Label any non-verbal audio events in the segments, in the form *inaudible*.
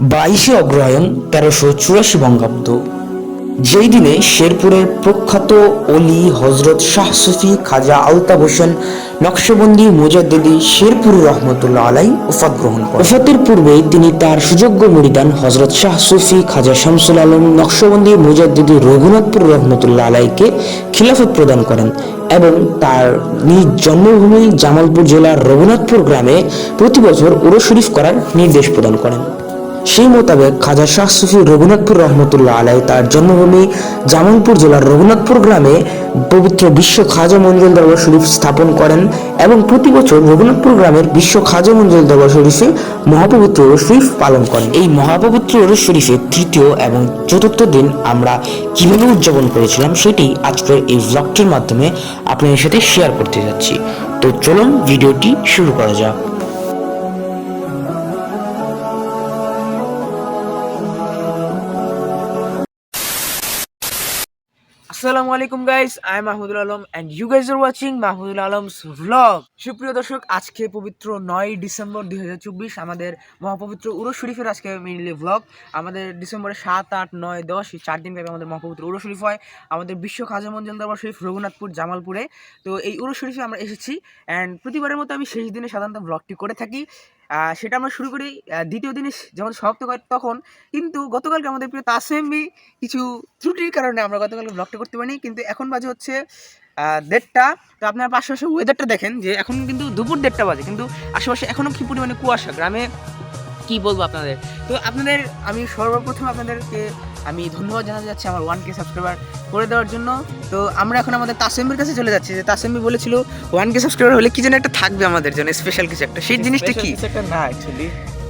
বাইশে অগ্রহায়ণ তেরোশো চুরাশি বঙ্গাব্দ। যেই দিনে শেরপুরের প্রখ্যাত অলি হজরত শাহ সুফি খাজা আলতাফ হোসেন নকশবন্দি মুজাদ্দিদি শেরপুর রহমতুল্লাহ আলাই ওফাত গ্রহণ করেন। ওফাতের পূর্বে তিনি তার সুযোগ্য মরিদান হজরত শাহ সুফি খাজা শামসুল আলম নকশবন্দি মুজাদ্দিদি রঘুনাথপুর রহমতুল্লাহ আলাইকে খিলাফত প্রদান করেন এবং তার নিজ জন্মভূমি জামালপুর জেলার রঘুনাথপুর গ্রামে প্রতি বছর উরস শরীফ করার নির্দেশ প্রদান করেন। সেই মোতাবেক খাজা শাহ সুফি রঘুনাথপুর রহমতুল্লাহ আলাই তার জন্মভূমি জামালপুর জেলার রঘুনাথপুর গ্রামে পবিত্র বিশ্ব খাজা মঞ্জুল দরবার শরীফ স্থাপন করেন এবং প্রতি বছর রঘুনাথপুর গ্রামের বিশ্ব খাজা মঞ্জুল দরবার শরীফে মহাপবিত্র শরীফ পালন করেন। এই মহাপবিত্র শরীফের তৃতীয় এবং চতুর্থ দিন আমরা কীভাবে উদযাপন করেছিলাম সেটি আজকের এই ব্লগটির মাধ্যমে আপনাদের সাথে শেয়ার করতে যাচ্ছি। তো চলুন ভিডিওটি শুরু করা যাক। আসসালামু আলাইকুম guys I Mahmudul Alam and you guys are watching Mahmudul Alam's vlog সুপ্রিয় দর্শক, আজকে পবিত্র নয় ডিসেম্বর দুই হাজার চব্বিশ, আমাদের মহাপবিত্র উরস শরীফের আজকে মেনলি ভ্লগ আমাদের ডিসেম্বরের সাত, আট, নয়, দশ, এই চার দিন আমাদের মহাপবিত্র উরস শরীফ হয়। আমাদের বিশ্ব খাজা মঞ্জল দরবার শরীফ, রঘুনাথপুর, জামালপুরে। তো এই উরস শরীফে আমরা এসেছি অ্যান্ড প্রতিবারের মতো আমি শেষ দিনে সাধারণত ব্লগটি করে থাকি। সেটা আমরা শুরু করি দ্বিতীয় দিনে যখন সমাপ্ত করি তখন, কিন্তু গতকালকে আমাদের প্রিয় তাসেমি কিছু ত্রুটির কারণে আমরা গতকালকে ব্লগটা করতে পারিনি, কিন্তু এখন বাজে হচ্ছে দেড়টা। তো আপনার পাশাপাশি ওয়েদারটা দেখেন যে এখন কিন্তু দুপুর দেড়টা বাজে, কিন্তু আশেপাশে এখনও কি পরিমাণে কুয়াশা, গ্রামে কি বলব আপনাদের? তো আপনাদের, আমি সর্বপ্রথম আপনাদেরকে আমি ধন্যবাদ জানাতে যাচ্ছি আমার ওয়ান কে সাবস্ক্রাইবার করে দেওয়ার জন্য। তো আমরা এখন আমাদের তাসেমের কাছে চলে যাচ্ছি। যে তাসেমি বলেছিল ওয়ান কে সাবস্ক্রাইবার হলে কি যেন একটা থাকবে আমাদের জন্য স্পেশাল কিছু একটা। সেই জিনিসটা কি? না অ্যাকচুয়ালি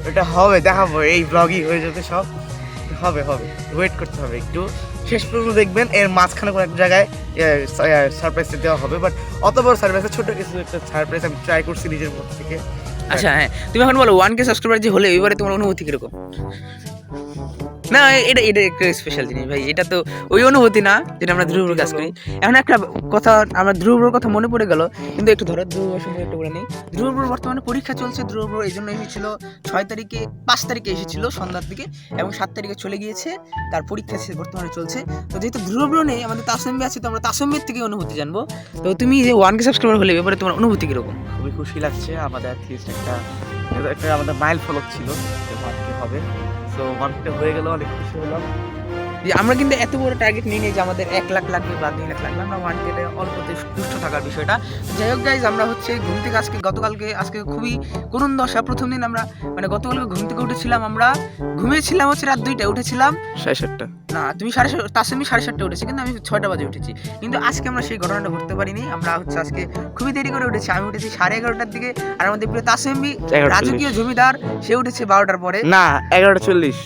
ওটা হবে দেখাবো। এই ব্লগই হয়ে যাবে সব। হবে হবে। ওয়েট করতে হবে একটু। শেষ পর্যন্ত দেখবেন এর মাঝখানে কোনো এক জায়গায় সারপ্রাইজ দেওয়া হবে। বাট অত বড় সারপ্রাইজ ছোট কিছু একটা সারপ্রাইজ আমি ট্রাই করছি নিজের মধ্যে থেকে। আচ্ছা হ্যাঁ। তুমি এখন বলো ওয়ান কে সাবস্ক্রাইবার যে হলে এবারে তোমার অনুভূতি কীরকম? না, এটা এটা একটা স্পেশাল জিনিস ভাই, এটা তো ওই অনুভূতি না যেটা আমরা ধ্রুবর কাজ করি। এখন একটা কথা, আমরা ধ্রুবর কথা মনে পড়ে গেল, কিন্তু একটু ধরো, ধ্রুব সম্পর্কে একটু বলে নেই। ধ্রুবর বর্তমানে পরীক্ষা চলছে ধ্রুবর এই জন্য এসেছিল, ছয় তারিখে, পাঁচ তারিখে এসেছিল সন্ধ্যার দিকে, এবং সাত তারিখে চলে গিয়েছে, তার পরীক্ষা বর্তমানে চলছে। তো যেহেতু ধ্রুবর নেই, আমাদের তাসম্বি আছে, তো আমরা তাসম্বির থেকে অনুভূতি জানব। তো তুমি যে ওয়ান কে সাবস্ক্রাইবার হলে, এবারে তোমার অনুভূতি কীরকম? খুবই খুশি লাগছে, আমাদের অ্যাটলিস্ট একটা একটা আমাদের মাইল ফলক ছিল, যে হবে। সো হয়ে গেল অনেক খুশি হলাম। যে আমরা কিন্তু এত বড় টার্গেট নিয়ে নিই যে আমাদের এক লাখ লাগবে বা দুই লাখ লাগবে আমরা ওয়ান কেটে অল্পতে সুস্থ থাকার বিষয়টা। যাই হোক গাইজ আমরা হচ্ছে ঘুম থেকে আজকে গতকালকে আজকে খুবই করুণ দশা। প্রথম দিন আমরা মানে গতকালকে ঘুম থেকে উঠেছিলাম আমরা। ঘুমিয়েছিলাম হচ্ছে রাত দুইটায় উঠেছিলাম। সাড়ে সাতটা। না তুমি সাড়ে তার সঙ্গে সাড়ে সাতটা উঠেছি কিন্তু আমি ছয়টা বাজে উঠেছি। কিন্তু আজকে আমরা সেই ঘটনাটা ঘটতে পারিনি আমরা হচ্ছে আজকে খুবই দেরি করে উঠেছি। আমি উঠেছি সাড়ে এগারোটার দিকে আর আমাদের প্রিয় তাসেমি রাজকীয় জমিদার সে উঠেছে বারোটার পরে। না এগারোটা চল্লিশ।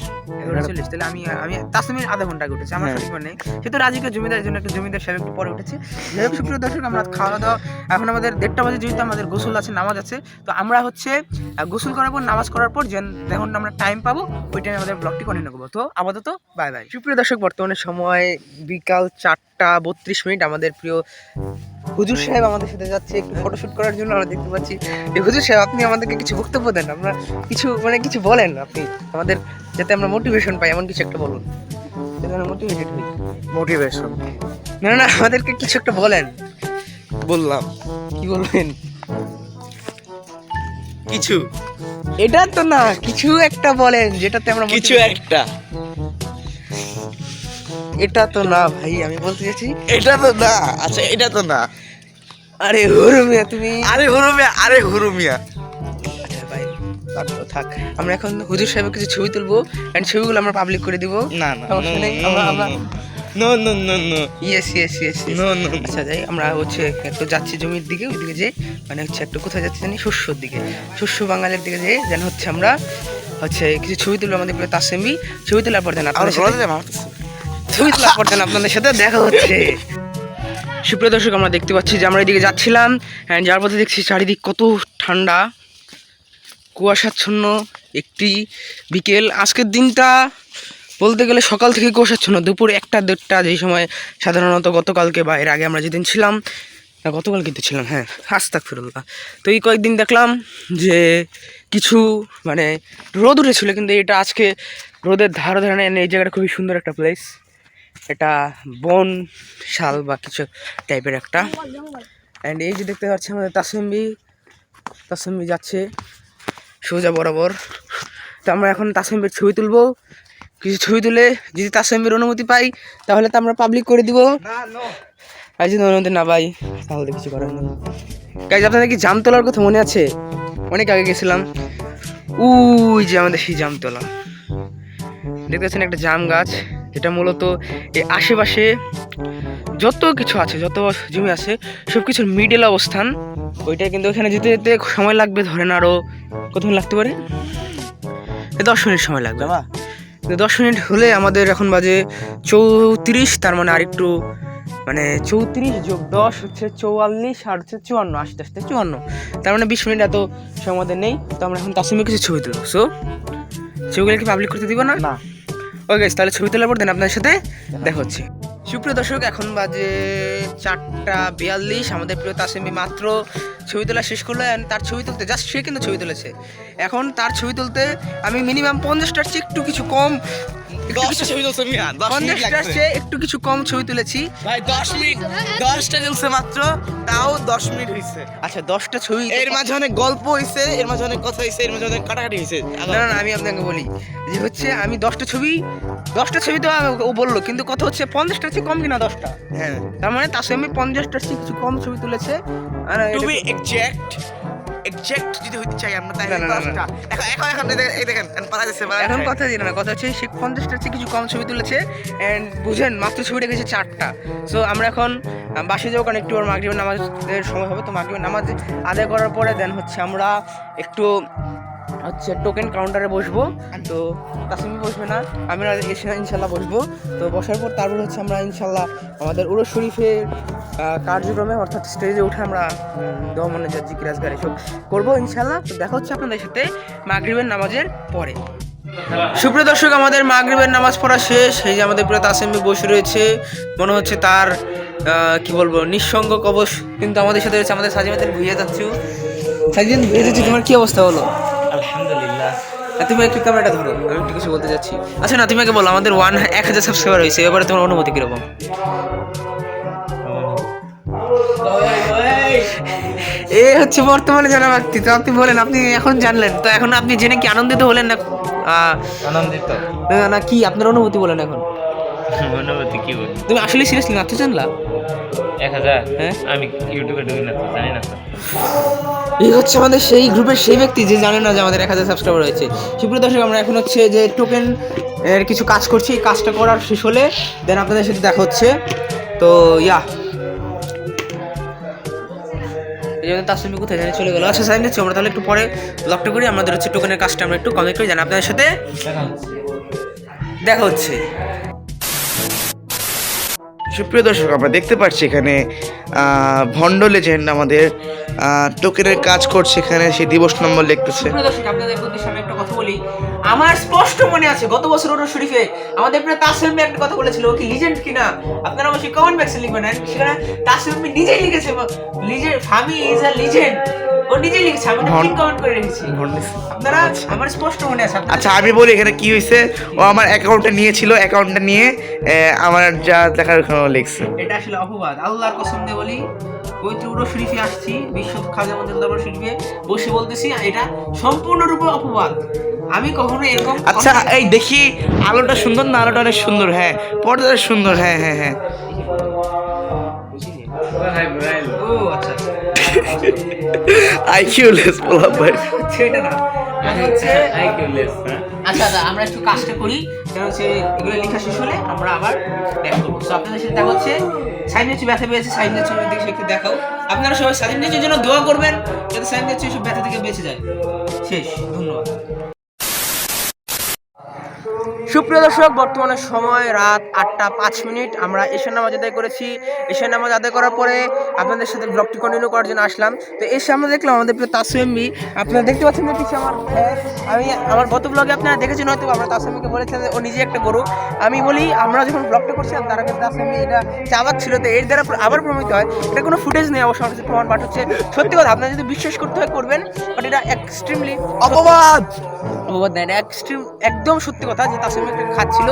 এগারোটা চল্লিশ তাহলে আমি আমি তাসমির আধা ঘণ্টা আগে উঠেছি আমার হ্যাঁ। সঠিক মনে নেই সেহেতু রাজিকে জমিদারের জন্য একটু জমিদার সাহেব একটু পরে উঠেছে। যাই হোক সুপ্রিয় দর্শক আমরা খাওয়া দাওয়া এখন আমাদের দেড়টা বাজে যেহেতু আমাদের গোসল আছে নামাজ আছে তো আমরা হচ্ছে গোসল করার পর নামাজ করার পর যে যখন আমরা টাইম পাবো ওই টাইমে আমাদের ব্লগটি কন্টিনিউ করব। তো আপাতত বাই বাই সুপ্রিয় দর্শক বর্তমানে সময় বিকাল চারটা বত্রিশ মিনিট। আমাদের প্রিয় হুজুর সাহেব আমাদের সাথে যাচ্ছে একটু ফটোশুট করার জন্য। আমরা দেখতে পাচ্ছি এই হুজুর সাহেব আপনি আমাদেরকে কিছু বক্তব্য দেন। আমরা কিছু মানে কিছু বলেন আপনি আমাদের যাতে আমরা মোটিভেশন পাই এমন কিছু একটা বলুন। মোটিভেটেড মোটিভেশন না না আমাদেরকে কিছু একটা বলেন। বললাম। কি বলবেন? কিছু। এটা তো না কিছু একটা বলেন যেটাতে আমরা কিছু একটা। এটা তো না ভাই আমি বলতে চাইছি এটা তো না আচ্ছা এটা তো না। আরে হরমিয়া তুমি আরে হুরুমিয়া আরে হুরুমিয়া আচ্ছা ভাই থাক। আমরা এখন হুজুর সাহেবের কিছু ছবি তুলবো এন্ড ছবিগুলো আমরা পাবলিক করে দিব। না না আমরা- no no no no yes yes yes no no আচ্ছা যাই আমরা হচ্ছে একটু যাচ্ছি জমির দিকে ওইদিকে যে মানে হচ্ছে একটু কোথায় যাচ্ছি জানি শস্যর দিকে। শস্য বাঙালির দিকে যে যেন হচ্ছে আমরা হচ্ছে কিছু ছবি তুলবো আমাদের তাসেমি। ছবি তোলার পর যেন আপনাদের ছবি। তোলার পর যেন আপনাদের সাথে দেখা হচ্ছে। সুপ্রিয় দর্শক আমরা দেখতে পাচ্ছি যে আমরা এদিকে যাচ্ছিলাম অ্যান্ড যার পথে দেখছি চারিদিক কত ঠান্ডা কুয়াশাচ্ছন্ন একটি বিকেল। আজকের দিনটা বলতে গেলে সকাল থেকে কুয়াশাচ্ছন্ন দুপুর একটা, দেড়টা যেই সময় সাধারণত গতকালকে বা এর আগে আমরা যেদিন ছিলাম গতকাল কিন্তু ছিলাম হ্যাঁ হাস্তাক ফিরুল্লাহ তো এই কয়েকদিন দেখলাম যে কিছু মানে রোদ উঠেছিল, কিন্তু এটা আজকে রোদের ধার ধারে নেই, এই জায়গাটা খুবই সুন্দর একটা প্লেস এটা বন শাল বা কিছু টাইপের একটা। অ্যান্ড এই যে দেখতে পাচ্ছি আমাদের তাসম্বি তাসম্বি যাচ্ছে সোজা বরাবর। তো আমরা এখন তাসম্বির ছবি তুলবো। কিছু ছবি তুলে যদি তাসম্বির অনুমতি পাই, তাহলে তো আমরা পাবলিক করে দিব। আর অনুমতি না পাই, তাহলে কিছু করার নেই। গাইজ আপনাদের কি জামতলার কথা মনে আছে? অনেক আগে গেছিলাম। উই যে আমাদের সেই জামতলা দেখতে পাচ্ছেন একটা জাম গাছ, যেটা মূলত এই আশেপাশে যত কিছু আছে, যত জমি আছে সব কিছুর মিডল অবস্থান ওইটা কিন্তু ওখানে যেতে যেতে সময় লাগবে, ধরেন আরও কতক্ষণ লাগতে পারে? দশ মিনিট সময় লাগবে। কিন্তু দশ মিনিট হলে আমাদের এখন বাজে চৌত্রিশ তার মানে আরেকটু মানে চৌত্রিশ যোগ দশ হচ্ছে চৌয়াল্লিশ আর হচ্ছে চুয়ান্ন আস্তে আস্তে চুয়ান্ন। তার মানে বিশ মিনিট এত সময় আমাদের নেই। তো আমরা এখন তাসিমে কিছু ছবি তুলব। সো ছবিগুলো কি পাবলিক করতে দিব না? না। ওকে তাহলে ছবি তোলার পর দেন আপনার সাথে দেখা হচ্ছে। সুপ্রিয় দর্শক এখন বাজে চারটা বিয়াল্লিশ। আমাদের প্রিয় তাসিমি মাত্র ছবি তোলা শেষ করল অ্যান্ড তার ছবি তুলতে জাস্ট সে কিন্তু ছবি তুলেছে। এখন তার ছবি তুলতে আমি মিনিমাম পঞ্চাশটার চেয়ে একটু কিছু কম কিছু ছবি তুলছে একটু কিছু কম ছবি তুলেছি। ভাই দশ মিনিট দশটা মাত্র তাও দশ মিনিট হয়েছে আচ্ছা দশটা ছবি এর মাঝে অনেক গল্প হয়েছে এর মাঝে অনেক কথা হয়েছে এর মাঝে অনেক কাটাকাটি হয়েছে না না না, আমি আপনাকে বলি যে হচ্ছে আমি দশটা ছবি দশটা ছবি তো ও বলল কিন্তু কথা হচ্ছে পঞ্চাশটা চেয়ে কম কিনা দশটা? হ্যাঁ। তার মানে তার সঙ্গে পঞ্চাশটা কিছু কম ছবি তুলেছে। আর টু বি এক্সাক্ট এক্সাক্ট যদি হইতে চাই আমরা না। দশটা এখন এখন এই দেখেন- পালা যাচ্ছে এখন কথা দিন না কথা হচ্ছে সে পঞ্চাশটার চেয়ে কিছু কম ছবি তুলেছে অ্যান্ড বুঝেন মাত্র ছবিটা গেছে চারটা। সো আমরা এখন বাসে যাব কারণ একটু ওর মাগরিবের নামাজের সময় হবে তো মাগরিবের নামাজ আদায় করার পরে দেন হচ্ছে আমরা একটু হচ্ছে টোকেন কাউন্টারে বসবো। তো তাসিমি বসবে না আমরা এসে ইনশাল্লাহ বসবো। তো বসার পর তারপর হচ্ছে আমরা ইনশাল্লাহ আমাদের উরস শরীফের কার্যক্রমে অর্থাৎ স্টেজে উঠে আমরা দমনে যা জিকিরাজ গাড়ি সব করব ইনশাল্লাহ। তো দেখা হচ্ছে আপনাদের সাথে মাগরিবের নামাজের পরে। সুপ্রিয় দর্শক, আমাদের মাগরিবের নামাজ পড়া শেষ। এই যে আমাদের প্রিয় তাসেমি বসে রয়েছে, মনে হচ্ছে তার কি বলব, নিঃসঙ্গ কবচ কিন্তু আমাদের সাথে রয়েছে আমাদের সাজিমাতের ভুইয়া যাচ্ছ সাজিদ, ভুইয়া যাচ্ছি তোমার কি অবস্থা হলো তুমি একটু ক্যামেরাটা ধরো আমি একটু কিছু বলতে যাচ্ছি। আচ্ছা না তুমি আগে বলো আমাদের ওয়ান এক হাজার সাবস্ক্রাইবার হয়েছে এবারে তোমার অনুমতি কীরকম? এ হচ্ছে বর্তমানে জানা ব্যক্তি তো আপনি বলেন আপনি এখন জানলেন তো এখন আপনি জেনে কি আনন্দিত হলেন না আনন্দিত। না, না কি আপনার অনুভূতি বলেন এখন। *laughs* অনুভূতি কি বলি তুমি আসলে সিরিয়াসলি নাচতে জানলা এক হাজার? আমি ইউটিউবে ঢুকি না তো জানি না তো এই হচ্ছে আমাদের সেই গ্রুপের সেই ব্যক্তি যে জানে না যে আমাদের এক হাজার সাবস্ক্রাইবার রয়েছে। সুপ্রিয় দর্শক আমরা এখন হচ্ছে যে টোকেন এর কিছু কাজ করছি এই কাজটা করার শেষ হলে দেন আপনাদের সাথে দেখা হচ্ছে। তো ইয়া এই জন্য তাসমি কোথায়? জানি চলে গেলো। আচ্ছা সাইন দিচ্ছি আমরা তাহলে একটু পরে লকটা করি। আমাদের হচ্ছে টোকেনের কাজটা আমরা একটু কমপ্লিট করি জানি আপনাদের সাথে দেখা হচ্ছে। সুপ্রিয় দর্শক, আমরা দেখতে পাচ্ছি এখানে ভণ্ড লেজেন্ড আমাদের টোকেনের কাজ করছে এখানে সেই দিবস নম্বর লিখতেছে। আপনাদের একটা কথা বলি। আমার স্পষ্ট মনে আছে, গত বছর ওর শরীফে আমাদের প্রিয় তাসিম একটা কথা বলেছিল কি লিজেন্ড কিনা? আপনারা অবশ্যই কমেন্ট বক্সে লিখবেন। সেখানে ভাই নিজেই লিখেছে legend Fahmi is a legend ও নিজেই লিখেছে আমি ভন- কমেন্ট করে রেখেছি। আপনারা আমার স্পষ্ট মনে আছে আচ্ছা আমি বলি এখানে কি হয়েছে ও আমার অ্যাকাউন্টটা নিয়েছিল অ্যাকাউন্টটা নিয়ে আমার যা দেখার ওখানে লিখছে। এটা আসলে অপবাদ। আল্লাহর কসম দিয়ে বলি পবিত্র শরীফে আসছি বিশ্ব খাজা মন্দির দরবার শরীফে বসে বলতেছি এটা সম্পূর্ণরূপে অপবাদ। আমি কখনো এরকম আচ্ছা এই দেখি আলোটা সুন্দর না আলোটা অনেক সুন্দর হ্যাঁ। পর্দাটা সুন্দর হ্যাঁ হ্যাঁ হ্যাঁ। ও আচ্ছা। *laughs* আচ্ছা। আইকিউ লেস বলা ভাই সেটা না আচ্ছা দাদা আমরা একটু কাজটা করি। কারণ হচ্ছে এগুলো লেখা শেষ হলে আমরা আবার ব্যাক করব। তো আপনাদের সাথে দেখা হচ্ছে। সাইন হচ্ছে ব্যথা পেয়েছে সাইন হচ্ছে দিকে একটু দেখাও। আপনারা সবাই সাইন হচ্ছে জন্য দোয়া করবেন যাতে সাইন হচ্ছে সব ব্যথা থেকে বেঁচে যায়। শেষ ধন্যবাদ। সুপ্রিয় দর্শক বর্তমানে সময় রাত আটটা পাঁচ মিনিট। আমরা এশার নামাজ আদায় করেছি। এশার নামাজ আদায় করার পরে আপনাদের সাথে ব্লগটি কন্টিনিউ করার জন্য আসলাম। তো এসে আমরা দেখলাম আমাদের প্রিয় তাসুএমবি আপনারা দেখতে পাচ্ছেন যে পিছিয়ে আমার আমি আমার গত ব্লগে আপনারা দেখেছেন হয়তো আমরা তাসুএমবিকে বলেছেন যে ও নিজে একটা গরু। আমি বলি আমরা যখন ব্লগটা করছিলাম তার আগে তাসুএমবি এটা চাবাক ছিল। তো এর দ্বারা আবার প্রমাণিত হয় এটা কোনো ফুটেজ নেই অবশ্য আমার প্রমাণ হচ্ছে। সত্যি কথা আপনারা যদি বিশ্বাস করতে হয় করবেন। বাট এটা এক্সট্রিমলি অপবাদ। অপবাদ। না এক্সট্রিম একদম সত্যি কথা যে একটা খাচ্ছিল।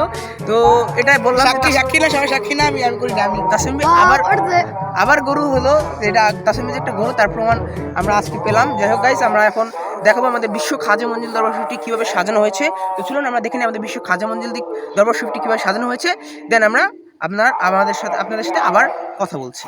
তো এটাই বললাম সাক্ষী সাক্ষী না সবাই সাক্ষী না আমি আমি করি না আমি আবার আবার গরু হলো এটা তাসিম যে একটা গরু তার প্রমাণ আমরা আজকে পেলাম। যাই হোক গাইস আমরা এখন দেখাবো আমাদের বিশ্ব খাজা মঞ্জিল দরবার শরীফটি কীভাবে সাজানো হয়েছে। তো চলুন আমরা দেখে নিই আমাদের বিশ্ব খাজা মঞ্জিল দিক দরবার শরীফটি কীভাবে সাজানো হয়েছে। দেন আমরা আপনার আমাদের সাথে আপনাদের সাথে আবার কথা বলছি।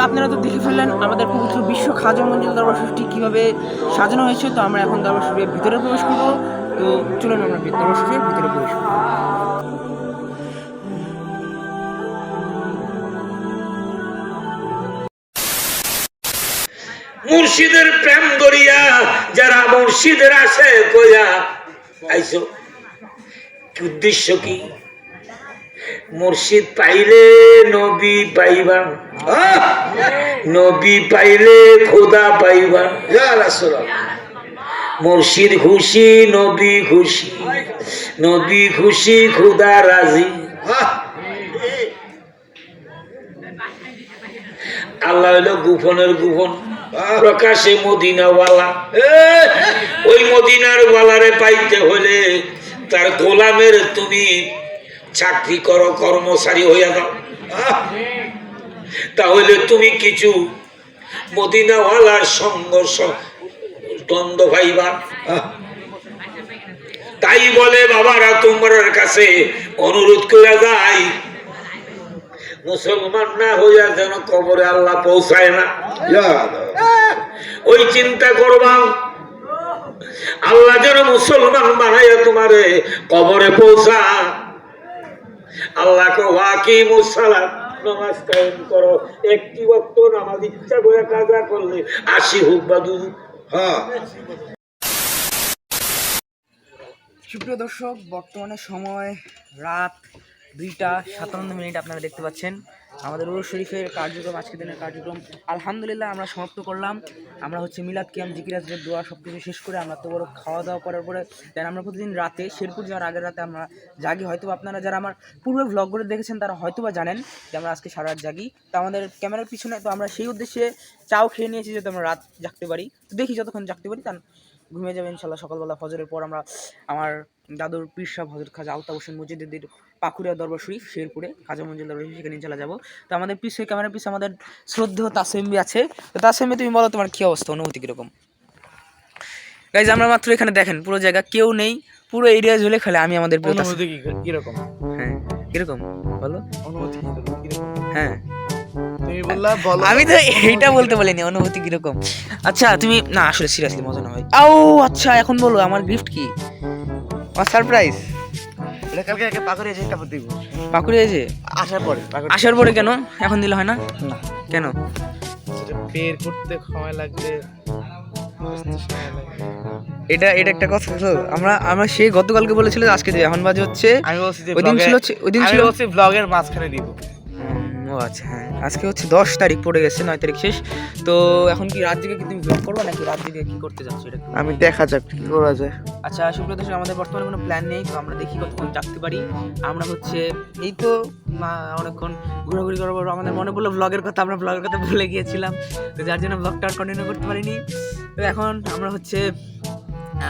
দর্শক আপনারা তো দেখে ফেললেন, আমাদের পবিত্র বিশ্ব খাজা মঞ্জিল দরবার শরীফটি কীভাবে সাজানো হয়েছে, তো আমরা এখন দরবার শরীফের ভিতরে প্রবেশ করব। তো চলুন আমরা দরবার শরীফের ভিতরে প্রবেশ করব মুর্শিদের প্রেম করিয়া যারা মুর্শিদের আসে কইয়া আইসো উদ্দেশ্য কি? মুর্শিদ পাইলে নবী পাইবা! নবী পাইলে খোদা পাইবা। মুর্শিদ খুশি নবী খুশি। নবী খুশি খুদা রাজি। আল্লাহ হইল গুফনের গুফন প্রকাশে মদিনাওয়ালা। ওই মদিনার ওয়ালারে পাইতে হলে তার গোলামের তুমি চাকরি করো কর্মচারী হইয়া দাও তাহলে তুমি কিছু মদিনাওয়ালার সংঘর্ষ দ্বন্দ্ব ভাইবা। তাই বলে বাবারা তোমার কাছে অনুরোধ করে যায় মুসলমান না হইয়া যেন কবরে আল্লাহ পৌঁছায় না। ওই চিন্তা করবা আল্লাহ যেন মুসলমান বানাইয়া তোমারে কবরে পৌঁছা আল্লাহ কো ওয়াকি মুসালাম নামাজ কায়েম করো। একটি বক্ত নামাজ ইচ্ছা করে কাজা করলে আসি হোক বা দু হ্যাঁ। সুপ্রিয় দর্শক, বর্তমানে সময় রাত দুইটা সাতান্ন মিনিট আপনারা দেখতে পাচ্ছেন। আমাদের উরু শরীফের কার্যক্রম, আজকের দিনের কার্যক্রম, আলহামদুলিল্লাহ আমরা সমাপ্ত করলাম। আমরা হচ্ছে মিলাদ কিয়াম জিকিরাজের দোয়া সব কিছু শেষ করে আমরা তো বড় খাওয়া দাওয়া করার পরে দেন আমরা প্রতিদিন রাতে শেরপুর যাওয়ার আগের রাতে আমরা জাগি। হয়তো আপনারা যারা আমার পূর্বের ভ্লগগুলো দেখেছেন, তারা হয়তো বা জানেন যে আমরা আজকে সারা রাত জাগি। তো আমাদের ক্যামেরার পিছনে, তো আমরা সেই উদ্দেশ্যে চাও খেয়ে নিয়েছি যাতে আমরা রাত জাগতে পারি। তো দেখি যতক্ষণ জাগতে পারি তা ঘুমিয়ে যাবে ইনশাল্লাহ সকালবেলা ফজরের পর আমরা আমার দাদুর পীর সাহেব হজরত খাজা আলতা হোসেন মুজিদ্দির পাকুড়িয়া দরবার শরীফ শেরপুরে খাজা মঞ্জিল দরবার শরীফ সেখানে চলে যাব। তো আমাদের পিছিয়ে ক্যামেরার পিছিয়ে আমাদের শ্রদ্ধেয় তাসেমবি আছে। তো তাসেমবি তুমি বলো তোমার কী অবস্থা অনুভূতি কীরকম? গাইজ আমরা মাত্র এখানে দেখেন পুরো জায়গা কেউ নেই পুরো এরিয়া ঝুলে খেলে আমি আমাদের অনুভূতি কীরকম? হ্যাঁ কীরকম? বলো। অনুভূতি? হ্যাঁ। তুমি বললা বলো আমি তো এইটা বলতে বলিনি অনুভূতি কীরকম? আচ্ছা তুমি না আসলে সিরিয়াসলি মজা না ভাই। আও আচ্ছা এখন বলো আমার গিফট কি? আমার সারপ্রাইজ এটা কালকে একে পাকড়ে যে তারপর দিব। পাকুড়ি এসে আসার পরে আসার পরে কেন? এখন দিলে হয় না? না। কেন? সেটা বের করতে সময় লাগবে। বুঝতে সময় লাগবে। এটা এটা একটা কথা তো আমরা আমরা সে গতকালকে বলেছিল আজকে দেবে এখন বাজে হচ্ছে আমি বলছি যে ওই দিন ছিল ওই দিন ছিল- ব্লগের মাঝখানে দিব। ও আচ্ছা হ্যাঁ। আজকে হচ্ছে দশ তারিখ পড়ে গেছে নয় তারিখ শেষ। তো এখন কি রাত দিকে কি তুমি ভেট করব নাকি রাত দিকে কি করতে যাচ্ছ এটা আমি দেখা যাক কি করা যায়। আচ্ছা সুপ্রিয় দর্শক আমাদের বর্তমানে কোনো প্ল্যান নেই তো আমরা দেখি কতক্ষণ জাগতে পারি। আমরা হচ্ছে এই তো অনেকক্ষণ ঘোরাঘুরি করার পর আমাদের মনে পড়ল ব্লগের কথা আমরা ব্লগের কথা ভুলে গিয়েছিলাম। তো যার জন্য ব্লগটা আর কন্টিনিউ করতে পারিনি। তো এখন আমরা হচ্ছে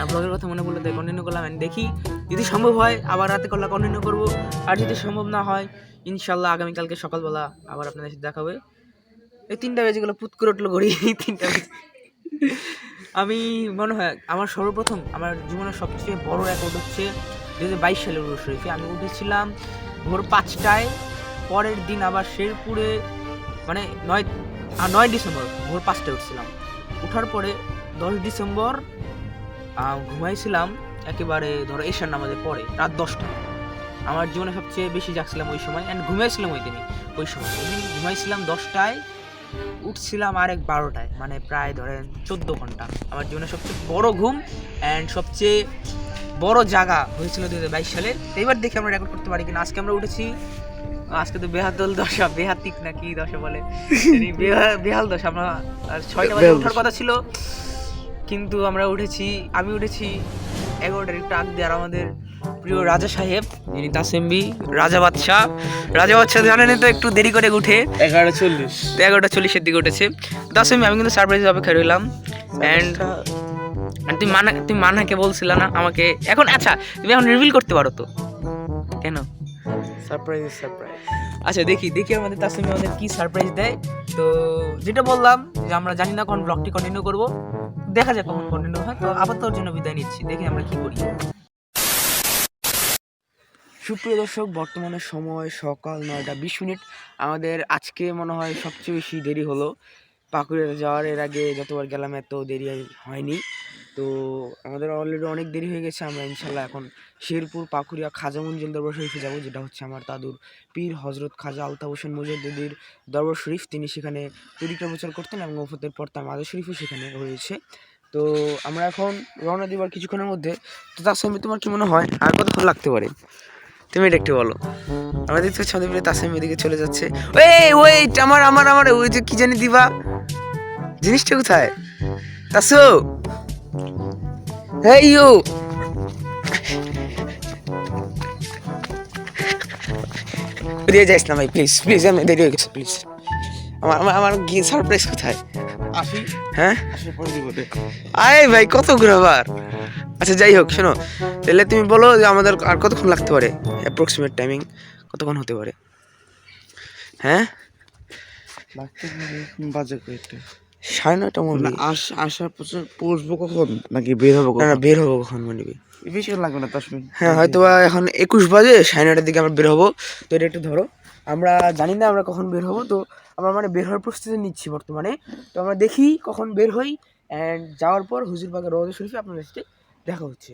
ব্লগের কথা মনে পড়ল তাই কন্টিনিউ করলাম দেখি যদি সম্ভব হয়, আবার রাতে করলে কন্টিনিউ করব। আর যদি সম্ভব না হয়, ইনশাল্লাহ আগামীকালকে সকালবেলা আবার আপনাদের সাথে দেখা হবে। এই তিনটা বেজে গেলো পুত করে উঠল ঘড়ি, এই তিনটা বেজে আমি মনে হয়, আমার সর্বপ্রথম, আমার জীবনের সবচেয়ে বড় রেকর্ড হচ্ছে দু হাজার বাইশ সালের উরুষ শরীফে। আমি উঠেছিলাম ভোর পাঁচটায়, পরের দিন আবার শেরপুরে মানে নয় নয় ডিসেম্বর, ভোর পাঁচটায় উঠছিলাম। উঠার পরে দশ ডিসেম্বর ঘুমাইছিলাম। একেবারে ধরো এশার নামাজের পরে রাত দশটা। আমার জীবনে সবচেয়ে বেশি জাগছিলাম ওই সময় অ্যান্ড ঘুমাইছিলাম ওই দিনই ওই সময়। ওই দিন ঘুমাইছিলাম দশটায় উঠছিলাম আরেক বারোটায় মানে প্রায় ধরেন চোদ্দ ঘণ্টা। আমার জীবনে সবচেয়ে বড় ঘুম অ্যান্ড সবচেয়ে বড় জায়গা হয়েছিল দু হাজার বাইশ সালে এবার দেখি আমরা রেকর্ড করতে পারি কিনা। আজকে আমরা উঠেছি আজকে তো বেহাদল দশা বেহাতিক না কি দশা বলে? *laughs* বেহাল দশা। আমরা আর ছয়টা বাজে ওঠার কথা ছিল কিন্তু আমরা উঠেছি আমি উঠেছি এগারোটার একটু আগ দিয়ে আর আমাদের প্রিয় রাজা সাহেব যিনি তাসেমবি রাজা বাদশাহ। রাজা বাদশাহ জানেন তো একটু দেরি করে উঠে। এগারোটা চল্লিশ। তো এগারোটা চল্লিশের দিকে উঠেছে। তাসেমবি আমি কিন্তু সারপ্রাইজ অপেক্ষা রইলাম। অ্যান্ড তুমি মানা তুমি মানাকে বলছিল না আমাকে। এখন আচ্ছা তুমি এখন রিভিল করতে পারো তো। কেন? সারপ্রাইজ সারপ্রাইজ আচ্ছা দেখি দেখি আমাদের তাসিমি আমাদের কি সারপ্রাইজ দেয়। তো যেটা বললাম যে আমরা জানি না কখন ব্লগটি কন্টিনিউ করব। দেখা যাক কখন কন্টিনিউ হয়। তো আপাতত ওর জন্য বিদায় নিচ্ছি। দেখি আমরা কি করি। সুপ্রিয় দর্শক, বর্তমানে সময় সকাল নয়টা বিশ মিনিট। আমাদের আজকে মনে হয় সবচেয়ে বেশি দেরি হলো। পাকুড়ে যাওয়ার এর আগে যতবার গেলাম এত দেরি হয়নি। তো আমাদের অলরেডি অনেক দেরি হয়ে গেছে আমরা ইনশাল্লাহ এখন শেরপুর, পাকুড়িয়া খাজা মঞ্জিল দরবার শরীফে যাব, যেটা হচ্ছে আমার দাদুর পীর হজরত খাজা আলতা হোসেন মুজাদ্দিদির দরবার শরীফ। তিনি সেখানে তরিকা প্রচার করতেন এবং ওফতের পর তার মাদার শরীফও সেখানে রয়েছে। তো আমরা এখন রওনা দিবার কিছুক্ষণের মধ্যে। তো তার সঙ্গে তোমার কি মনে হয়? আর কতক্ষণ লাগতে পারে? তুমি এটা একটু বলো। আমরা দেখতে পাচ্ছি আমাদের প্রিয় তাসিম এদিকে চলে যাচ্ছে। ওই ওয়েট আমার আমার আমার, ওই যে কি জানি দিবা? জিনিসটা কোথায়? তাসু! হেই ইউ দিয়ে যাইস না ভাই প্লিজ প্লিজ আমি দেরি হয়ে গেছে প্লিজ আমার আমার আমার গিয়ে সারপ্রাইজ কোথায়? আসি হ্যাঁ। আরে ভাই কত ঘুরাবার? আচ্ছা যাই হোক শোনো তাহলে তুমি বলো যে আমাদের আর কতক্ষণ লাগতে পারে? অ্যাপ্রক্সিমেট টাইমিং কতক্ষণ হতে পারে? হ্যাঁ? বাজে সাড়ে নয়টা মনে। আস আসার পর পৌঁছবো কখন? নাকি বের হব না না বের হব কখন মনে বেশি লাগবে না দশ মিনিট। হ্যাঁ হয়তো এখন একুশ বাজে সাড়ে নয়টার দিকে আমরা বের হব। তো এটা একটু ধরো। আমরা জানি না আমরা কখন বের হব তো আমরা মানে বের হওয়ার প্রস্তুতি নিচ্ছি বর্তমানে। তো আমরা দেখি কখন বের হই অ্যান্ড যাওয়ার পর হুজুরবাগের রওজা শরীফে আপনাদের সাথে দেখা হচ্ছে।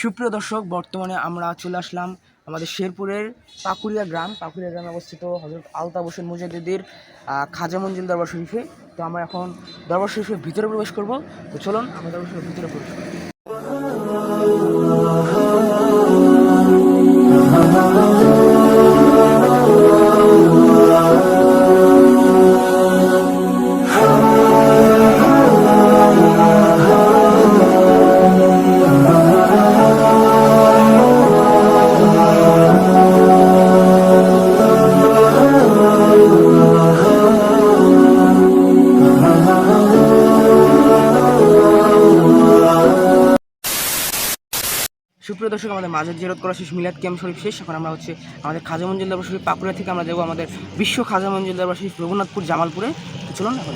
সুপ্রিয় দর্শক, বর্তমানে আমরা চলে আসলাম আমাদের শেরপুরের পাকুড়িয়া গ্রাম। পাকুড়িয়া গ্রামে অবস্থিত হজরত আলতা হোসেন মুজাহিদের খাজা মঞ্জিল দরবার শরীফে। তো আমরা এখন দরবার শরীফের ভিতরে প্রবেশ করব। তো চলুন, আমরা দরবার শরীফের ভিতরে প্রবেশ করব সুপ্রিয় *laughs* দর্শক, আমাদের মাঝের জিরত করা শেষ, মিলাদ ক্যাম্প শরীফ শেষ? এখন আমরা হচ্ছে আমাদের খাজা মঞ্জিল দরবার শরীফ, পাকুড়া থেকে আমরা যাব আমাদের বিশ্ব খাজা মঞ্জিল দরবার শরীফ, রঘুনাথপুর, জামালপুরে। চলুন, এখন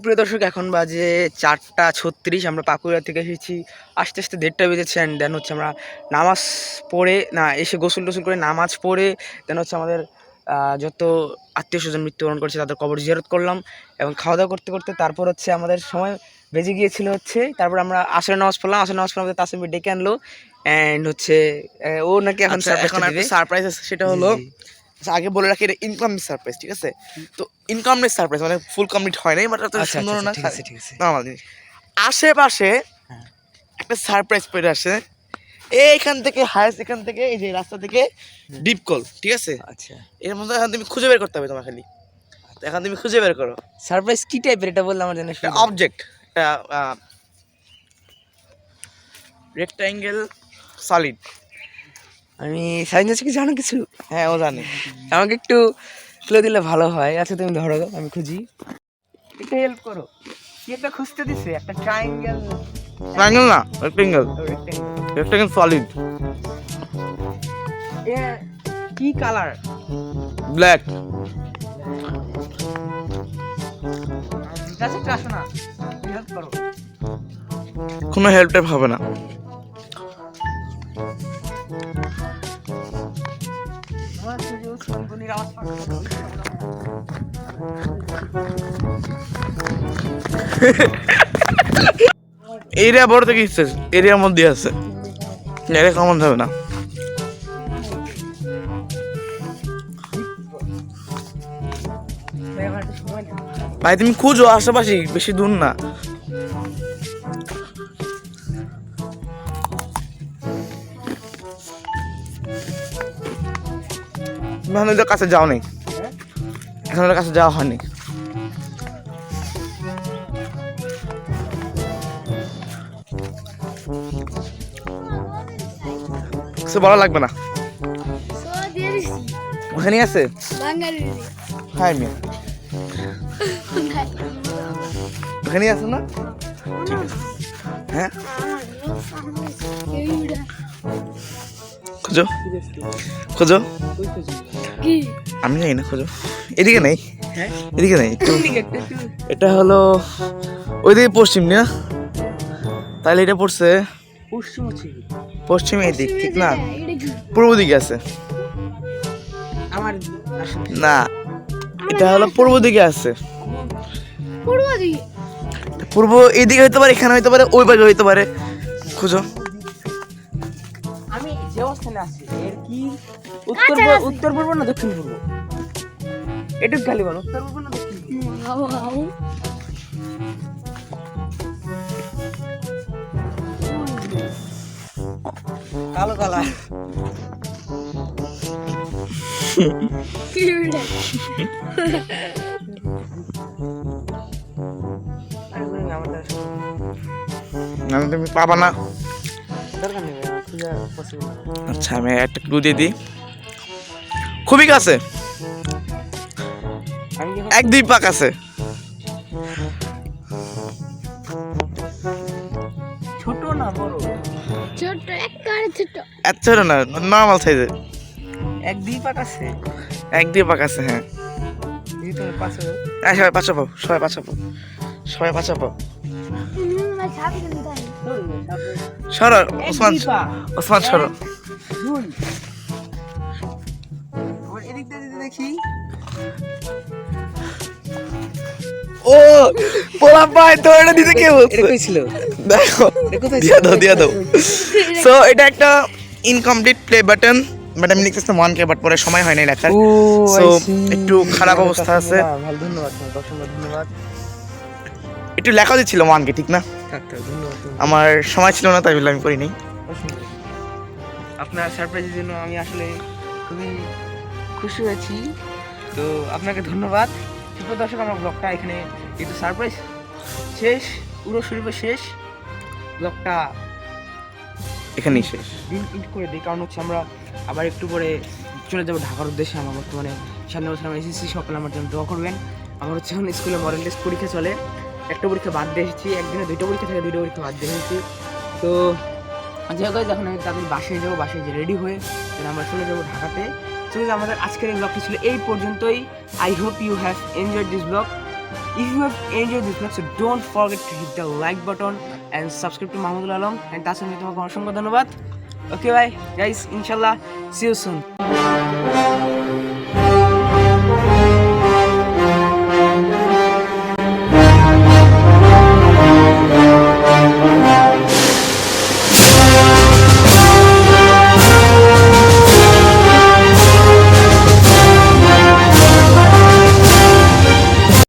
সুপ্রিয় দর্শক এখন বাজে চারটা ছত্রিশ আমরা পাকুড়া থেকে এসেছি আস্তে আস্তে দেড়টা বেজেছে অ্যান্ড দেন হচ্ছে আমরা নামাজ পড়ে না এসে গোসল টোসল করে নামাজ পড়ে দেন হচ্ছে আমাদের যত আত্মীয় স্বজন মৃত্যুবরণ করেছে তাদের কবর জিয়ারত করলাম এবং খাওয়া দাওয়া করতে করতে তারপর হচ্ছে আমাদের সময় বেজে গিয়েছিল হচ্ছে তারপর আমরা আসরে নামাজ পড়লাম আসরে নামাজ পড়লাম আমাদের তাসিম ডেকে আনলো অ্যান্ড হচ্ছে ও নাকি এখন আচ্ছা, সারপ্রাইজ আছে সেটা হলো। আচ্ছা, আগে বলে রাখি এটা ইনকাম সারপ্রাইজ ঠিক আছে? তো ইনকাম সারপ্রাইজ মানে ফুল কমপ্লিট হয় নাই বাট এত আচ্ছা, সুন্দর আচ্ছা, না ঠিক আছে ঠিক আছে। নর্মাল জিনিস। আশেপাশে হ্যাঁ। একটা সারপ্রাইজ পেয়ে আসে। এইখান থেকে হায়েস্ট এখান থেকে এই যে রাস্তা থেকে ডিপ কল ঠিক আছে? আচ্ছা। এর মধ্যে এখন তুমি খুঁজে বের করতে হবে তোমার খালি। তো এখন তুমি খুঁজে বের করো। সারপ্রাইজ কি টাইপের এটা বললাম আমার জানা অবজেক্ট রেক্টাঙ্গেল সলিড আমি সাইন্স কি জানো কিছু? হ্যাঁ ও জানে। আমাকে একটু খুলে দিলে ভালো হয়। আচ্ছা তুমি ধরো আমি খুঁজি। একটু হেল্প করো। কি একটা খুঁজতে দিছে? একটা ট্রায়াঙ্গেল ট্রায়াঙ্গেল না রেক্টাঙ্গেল রেক্টাঙ্গেল সলিড কি কালার ব্ল্যাক ঠিক আছে আসো না হেল্প করো। কোনো হেল্প টেপ হবে না। এরিয়া বড় থেকে ইচ্ছে এরিয়ার মধ্যে আছে। এরিয়া কমন হবে না। ভাই, তুমি খুঁজো আশেপাশে বেশি দূর না। ওদের কাছে যাও নেই এখন ওদের কাছে যাওয়া হয়নি। কিছু বলা লাগবে না। সো ওখানে আছে? হাই মিয়া ওখানে আছে না? ঠিক আছে। হ্যাঁ? খোঁজো। খোঁজো। আমি জানি না খোঁজো। এদিকে নেই। হ্যাঁ? এদিকে নেই এটা হলো ওইদিকে পশ্চিম না? তাহলে এটা পড়ছে পশ্চিম হচ্ছে কি? দিক ঠিক না? পূর্ব দিকে আছে। না এটা হলো পূর্ব দিকে আছে। পূর্ব দিকে। পূর্ব এইদিকে হইতে পারে এখানে হইতে পারে ওই পাশে হইতে পারে। খুঁজো। এখানে আছে। এর কি? উত্তর পূর্ব- উত্তর পূর্ব না দক্ষিণ পূর্ব? এটুক খালি বল। উত্তর পূর্ব না দক্ষিণ কালো কালা। কি রে আমাদের নাহলে তুমি পাবা না। আচ্ছা আমি একটা ক্লু দিয়ে দিই। খুবই কাছে। এক দুই পাক আছে। ছোট না বড়? ছোট একবারে ছোট। এত ছোট না নর্মাল সাইজে এক দুই পাক আছে? এক দুই পাক আছে হ্যাঁ। এই তো পাশে হ্যাঁ সবাই পাঁচা পাও সবাই পাঁচা পাও সবাই পাঁচা পাও। ওসমান ওসমান ও পোলা পায় তো এটা দিতে কে বলছে? কই ছিল? দেখো দিয়া ছিল? দাও দিয়া দাও। সো এটা একটা ইনকমপ্লিট প্লে বাটন বাট আমি লিখতেছি ওয়ান কে বাট পরে সময় হয় নাই লেখার. একটু খারাপ অবস্থা আছে। ধন্যবাদ ধন্যবাদ। একটু লেখা ছিল ওয়ান কে ঠিক না? আমার সময় ছিল না তাই বলে আমি করিনি। আপনার সারপ্রাইজের জন্য আমি আসলে খুবই খুশি হয়েছি। তো আপনাকে ধন্যবাদ। সুপ্রিয় দর্শক আমার ব্লগটা এখানে একটু সারপ্রাইজ শেষ পুরো শরীফে শেষ। ব্লগটা এখানেই শেষ। দিন ইন্ট করে দিই কারণ হচ্ছে আমরা আবার একটু পরে চলে যাব ঢাকার উদ্দেশ্যে। আমার বর্তমানে সামনে বছর আমার এসএসসি সকলে আমার জন্য দোয়া করবেন। আমার হচ্ছে এখন স্কুলে মডেল টেস্ট পরীক্ষা চলে। একটা পরীক্ষা বাদ দিয়ে এসেছি একদিনে দুইটা পরীক্ষা থেকে দুইটা পরীক্ষা বাদ দিয়ে এসেছি। তো যাই হোক যখন আমি তাদের বাসায় যাব বাসায় যে রেডি হয়ে then আমরা চলে যাব ঢাকাতে। চলে যাব আমাদের আজকের এই ব্লগটি ছিল এই পর্যন্তই। I hope you have enjoyed this blog If you have enjoyed this vlog, so don't forget to hit the like button and subscribe to Mahmudul Alam. And তার সঙ্গে তোমাকে অসংখ্য ধন্যবাদ। ওকে বাই গাইস ইনশাল্লাহ সি ইউ সুন